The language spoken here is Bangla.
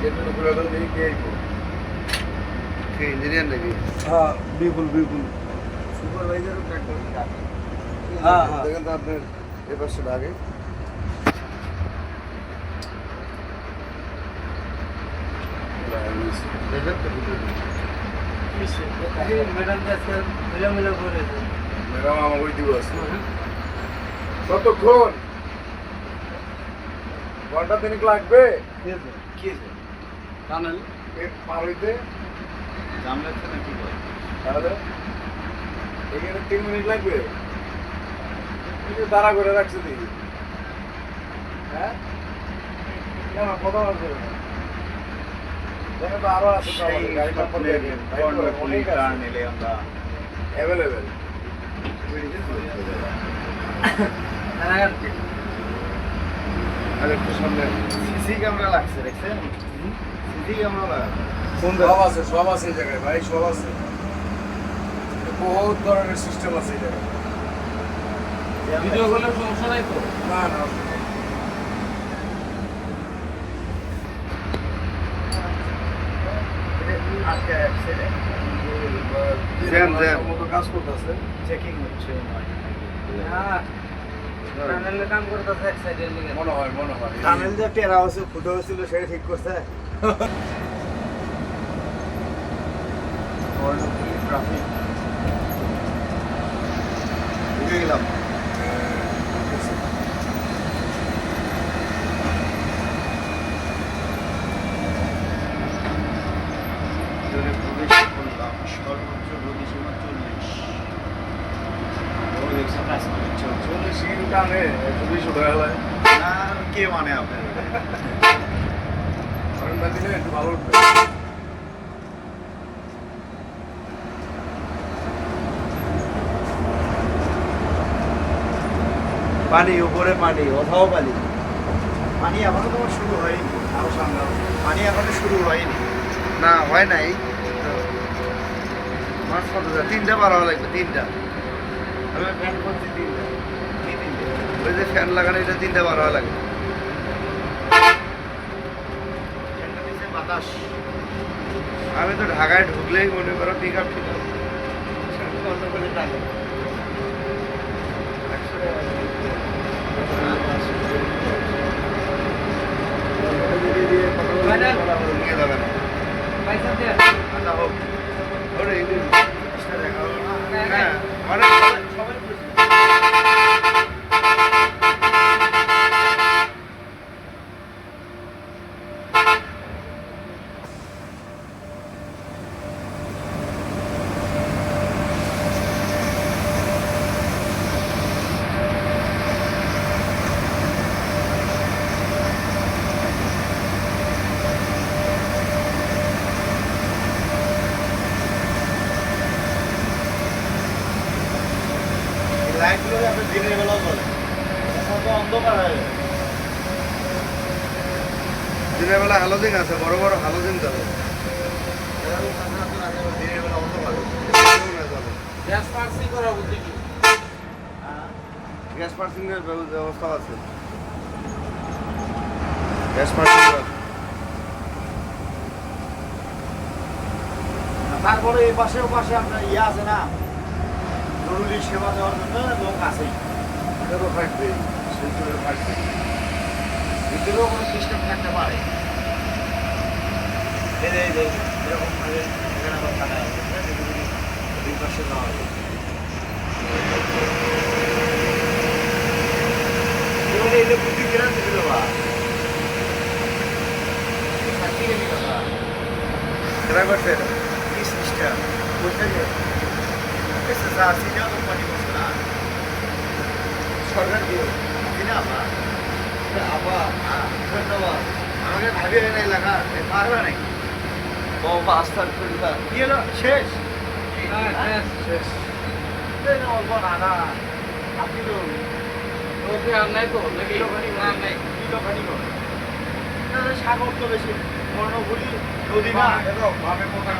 গেটের উপরে হলো দেখি কে আইবো কে ইঞ্জিনিয়ার নাকি হ্যাঁ বিপুল বিপুল সুপারভাইজারও ট্রাক্টর হ্যাঁ, হ্যাঁ। দেখেন তো আপনার এ পাশে আগে দেখেন তো ম্যাডাম আজকে মিলামিলা করেছে ম্যাডাম আমার ওই দিব আছে কতক্ষণ ঘণ্টা তিনেক লাগবে? কি টানেল এর পার হইতে জানলাতে নাকি তাহলে? এখানে তিন মিনিট লাগবে। এই যে দাঁড়া করে রাখছে দেখি। হ্যাঁ? কেন কথা বলছে না? দেখেন তো আরও আছে তো আমাদের গাড়ি নম্বর দেখেন অনেক আছে। নিলে আমরা অ্যাভেলেবেল আর একটু সামনে। সিসি ক্যামেরা লাগছে দেখছেন? সিসি ক্যামেরা সব আছে সব আছে এই জায়গায় ভাই সব আছে। বহুত ধরনের সিস্টেম আছে এই জায়গায়। ভিডিও করলে সমস্যা নাই তো? না না আজকে কাজ করতেছে চেকিং হচ্ছে। টানেলে টানেল যে টেরা হয়েছে ফুটো হয়েছিল সেটা ঠিক করছে। ট্রাফিক ঢুকে গেলাম। সর্বোচ্চ গতিসীমা চল্লিশ। দেখছি কাজ করছে। কে মানে আপনার ভালো পানি উপরে পানি কোথাও পানি। পানি এখনও তোমার শুরু হয়নি আরও সামনে পানি এখনও শুরু হয়নি। না হয় নাই। মাছ কত তিনটা বার হওয়া লাগবে তিনটা। আমি ফ্যান করছি তিনটা তিনটে। ওই যে ফ্যান লাগানো এটা তিনটা বার ফ্যানটা বাতাস। আমি তো ঢাকায় ঢুকলেই মনে করো পিক আপ ঠিক আছে নিয়ে যাবে না আচ্ছা হোক। ওরে, এই যে- জিনিসটা দেখা হ্যাঁ অনেক সবাই- সবাই বুঝছে এই লাইটগুলো আপনার দিনের বেলাও চলে এখন তো অন্ধকার হয়ে গেছে দিনের বেলা হালোজিং আছে বড় বড় হালোজিং যাবে। গ্যাস পার্সি বুঝি কি গ্যাস পার্সিং এর ব্যব- ব্যবস্থা আছে। গ্যাস পার্সিং তারপরে এই পাশে ও পাশে আপনার ইয়ে আছে না জরুরি সেবা দেওয়ার জন্য লোক আছেই। থাকবেই শিলচরে থাকবে ভিতরেও কোনো সিস্টেম থাকতে পারে এই যে- এই যে, এরকম ভাবে এখানে আবার থাকা আছে? দুই পাশে যাওয়া হবে। এবারে যে বুদ্ধি কিরাম দিছিল বা? কেনা করছে এটা কি সিস্টেম? সরকার দিয়ে আমরা আপা হ্যাঁ আমাকে ভাবি হয় না এলাকা পারবে নাকি? বাবা আস্থার করিবা কি হলো? শেষ? হ্যাঁ গ্যাস শেষ না অল্প নানা আপনি তো ওকে আর নাই তো নাকি? না নাই। কিলোখানি সাগর তো বেশি। কর্ণফুলি নদী না। দেখো ভাবে কোথায়